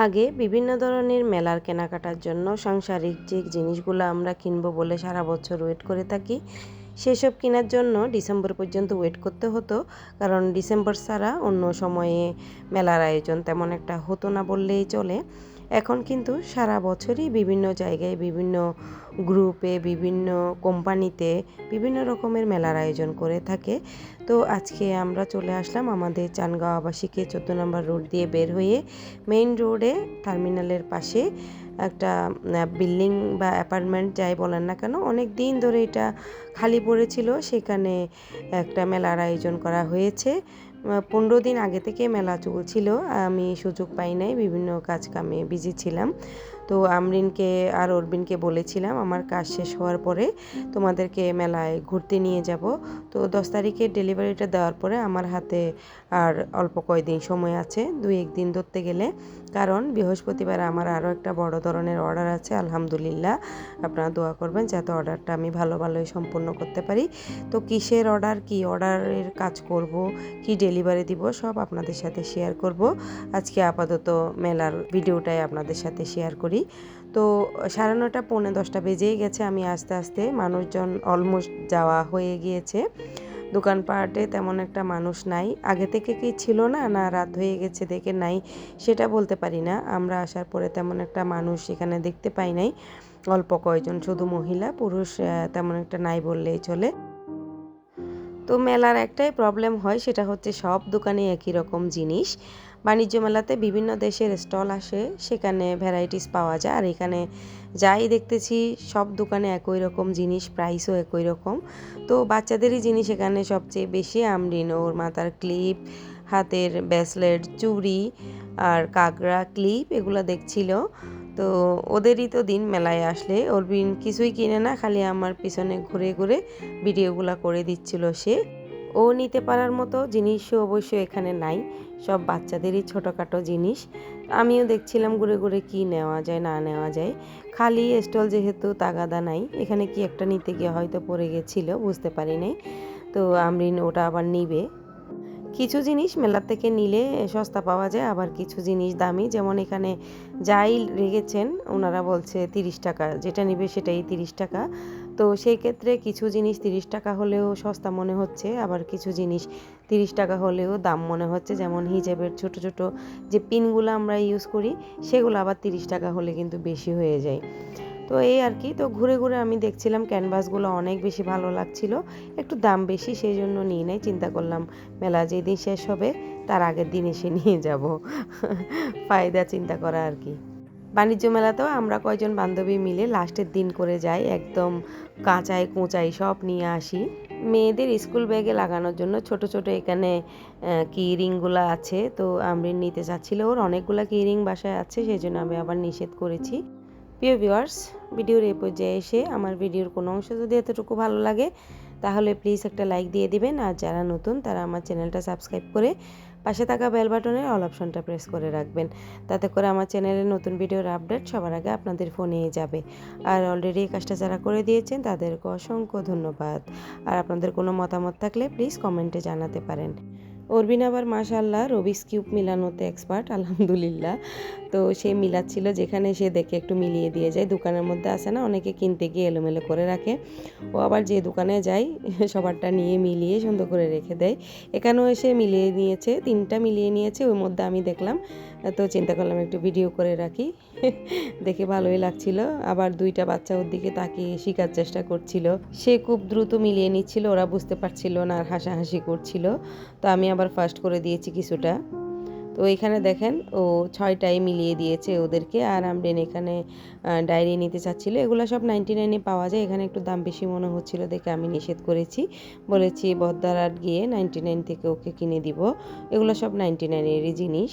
আগে বিভিন্ন ধরনের মেলার কেনাকাটার জন্য সাংসারিক যে জিনিসগুলো আমরা কিনবো বলে সারা বছর ওয়েট করে থাকি, সেসব কেনার জন্য ডিসেম্বর পর্যন্ত ওয়েট করতে হতো। কারণ ডিসেম্বর ছাড়া অন্য সময়ে মেলার আয়োজন তেমন একটা হতো না বললেই চলে। এখন কিন্তু সারা বছরই বিভিন্ন জায়গায়, বিভিন্ন গ্রুপে, বিভিন্ন কোম্পানিতে বিভিন্ন রকমের মেলার আয়োজন করে থাকে। তো আজকে আমরা চলে আসলাম আমাদের চানগাঁও আবাসিকে চোদ্দ নম্বর রোড দিয়ে বের হয়ে মেইন রোডে, টার্মিনালের পাশে একটা বিল্ডিং বা অ্যাপার্টমেন্ট যাই বলেন না কেন, অনেক দিন ধরে এটা খালি পড়েছিল সেখানে একটা মেলার আয়োজন করা হয়েছে। পনেরো দিন আগে থেকে মেলা চলছিল। আমি সুযোগ পাই নাই, বিভিন্ন কাজ কামে বিজি ছিলাম। তো আমরিনকে আর অরবিনকে বলেছিলাম আমার কাজ শেষ হওয়ার পরে তোমাদেরকে মেলায় ঘুরতে নিয়ে যাব। তো দশ তারিখে ডেলিভারিটা দেওয়ার পরে আমার হাতে আর অল্প কয়দিন সময় আছে, দুই একদিন ধরতে গেলে। কারণ বৃহস্পতিবার আমার আরও একটা বড় ধরনের অর্ডার আছে, আলহামদুলিল্লাহ। আপনারা দোয়া করবেন যাতে অর্ডারটা আমি ভালো ভালোই সম্পূর্ণ করতে পারি। তো কিসের অর্ডার, কি অর্ডারের কাজ করব, কি ডেলিভারি দিব, সব আপনাদের সাথে শেয়ার করব। আজকে আপাতত মেলার ভিডিওটাই আপনাদের সাথে শেয়ার করি। তো সাড়ে নটা পৌনে দশটা বেজেই গেছে। আমি আস্তে আস্তে মানুষজন অলমোস্ট যাওয়া হয়ে গিয়েছে। দোকানপাটে তেমন একটা মানুষ নাই। আগে থেকে কি ছিল না না রাত হয়ে গেছে দেখে নাই, সেটা বলতে পারি না। আমরা আসার পরে তেমন একটা মানুষ এখানে দেখতে পাই নাই। অল্প কয়জন, শুধু মহিলা, পুরুষ তেমন একটা নাই বললেই চলে। তো মেলার একটাই প্রবলেম হয়, সেটা হচ্ছে সব দোকানে একই রকম জিনিস। বাণিজ্য মেলাতে বিভিন্ন দেশের স্টল আসে, সেখানে ভ্যারাইটিস পাওয়া যায়। আর এখানে যাই দেখতেছি, সব দোকানে একই রকম জিনিস প্রাইসও একই রকম। তো বাচ্চাদেরই জিনিস এখানে সবচেয়ে বেশি, আমরিন, ওর মাথার ক্লিপ হাতের ব্যাসলেট চুড়ি আর কাগড়া ক্লিপ এগুলো দেখছিল। তো ওদেরই তো দিন মেলায় আসলে। ওর বিন কিছুই কিনে না, খালি আমার পিছনে ঘুরে ঘুরে ভিডিওগুলো করে দিচ্ছিল সে। ও নিতে পারার মতো জিনিসও অবশ্য এখানে নাই, সব বাচ্চাদেরই ছোটোখাটো জিনিস। আমিও দেখছিলাম ঘুরে ঘুরে কি নেওয়া যায়, না নেওয়া যায়। খালি স্টল যেহেতু তাগাদা নাই, এখানে কি একটা নিতে গিয়ে হয়তো পড়ে গেছিল, বুঝতে পারি নাই। তো আমরিন ওটা আবার নিবে। কিছু জিনিস মেলার থেকে নিলে সস্তা পাওয়া যায়, আবার কিছু জিনিস দামি, যেমন এখানে যাই রেখেছেন, ওনারা বলছে তিরিশ টাকা, যেটা নিবে সেটাই তিরিশ টাকা। তো সেই ক্ষেত্রে কিছু জিনিস তিরিশ টাকা হলেও সস্তা মনে হচ্ছে, আবার কিছু জিনিস তিরিশ টাকা হলেও দাম মনে হচ্ছে, যেমন হিজাবের ছোট ছোট যে পিনগুলো আমরা ইউজ করি, সেগুলো আবার তিরিশ টাকা হলে কিন্তু বেশি হয়ে যায়। তো এই আর কি, তো ঘুরে ঘুরে আমি দেখছিলাম ক্যানভাসগুলো অনেক বেশি ভালো লাগছিল, একটু দাম বেশি সেই জন্য নিয়ে নেই, চিন্তা করলাম মেলা যেদিন শেষ হবে তার আগের দিন এসে নিয়ে যাব, ফায়দা চিন্তা করা আর কি। বাণিজ্য মেলাতেও আমরা কয়জন বান্ধবী মিলে লাস্টের দিন করে যাই, একদম কাঁচাই কোঁচাই সব নিয়ে আসি। মেয়েদের স্কুল ব্যাগে লাগানোর জন্য ছোট ছোট এখানে কি রিংগুলো আছে, তো আমি নিতে চাচ্ছিল, ওর অনেকগুলো কি রিং বাসায় আছে, সেই জন্য আমি আবার নিষেধ করেছি। প্রিয় ভিউয়ার্স, ভিডিওর এই পর্যায়ে এসে আমার ভিডিওর কোনো অংশ যদি এতটুকু ভালো লাগে, তাহলে প্লিজ একটা লাইক দিয়ে দিবেন। আর যারা নতুন, তারা আমার চ্যানেলটা সাবস্ক্রাইব করে পাশে থাকা বেল বাটনের অল অপশনটা প্রেস করে রাখবেন। তাতে করে আমার চ্যানেলের নতুন ভিডিওর আপডেট সবার আগে আপনাদের ফোনে যাবে। আর অলরেডি এই কাজটা যারা করে দিয়েছেন, তাদেরকে অসংখ্য ধন্যবাদ। আর আপনাদের কোনো মতামত থাকলে প্লিজ কমেন্টে জানাতে পারেন। অরবিন আবার মাশাল্লাহ রবিস কিউব মিলানোতে এক্সপার্ট আলহামদুলিল্লাহ। তো সে মিলাচ্ছিল যেখানে সে দেখে একটু মিলিয়ে দিয়ে যায়। দোকানের মধ্যে আসে না, অনেকে কিনতে গিয়ে এলোমেলো করে রাখে। ও আবার যে দোকানে যায়, সবারটা নিয়ে মিলিয়ে সুন্দর করে রেখে দেয়। এখানেও এসে মিলিয়ে নিয়েছে, তিনটা মিলিয়ে নিয়েছে ওর মধ্যে আমি দেখলাম। তো চিন্তা করলাম একটু ভিডিও করে রাখি। দেখে ভালোই লাগছিল। আবার দুইটা বাচ্চা ওর দিকে তাকিয়ে শেখার চেষ্টা করছিল। সে খুব দ্রুত মিলিয়ে নিচ্ছিল, ওরা বুঝতে পারছিল না আর হাসাহাসি করছিল। তো আমি আবার ফার্স্ট করে দিয়েছি কিছুটা। তো এখানে দেখেন ও ছয়টাই মিলিয়ে দিয়েছে ওদেরকে। আর আমরেন এখানে ডায়েরি নিতে চাচ্ছিলো। এগুলো সব নাইনটি নাইনে পাওয়া যায়। এখানে একটু দাম বেশি মনে হচ্ছিল দেখে আমি নিষেধ করেছি। বলেছি, বদ্দারাট গিয়ে নাইনটি নাইন থেকে ওকে কিনে দিব। এগুলো সব নাইনটি নাইনেরই জিনিস।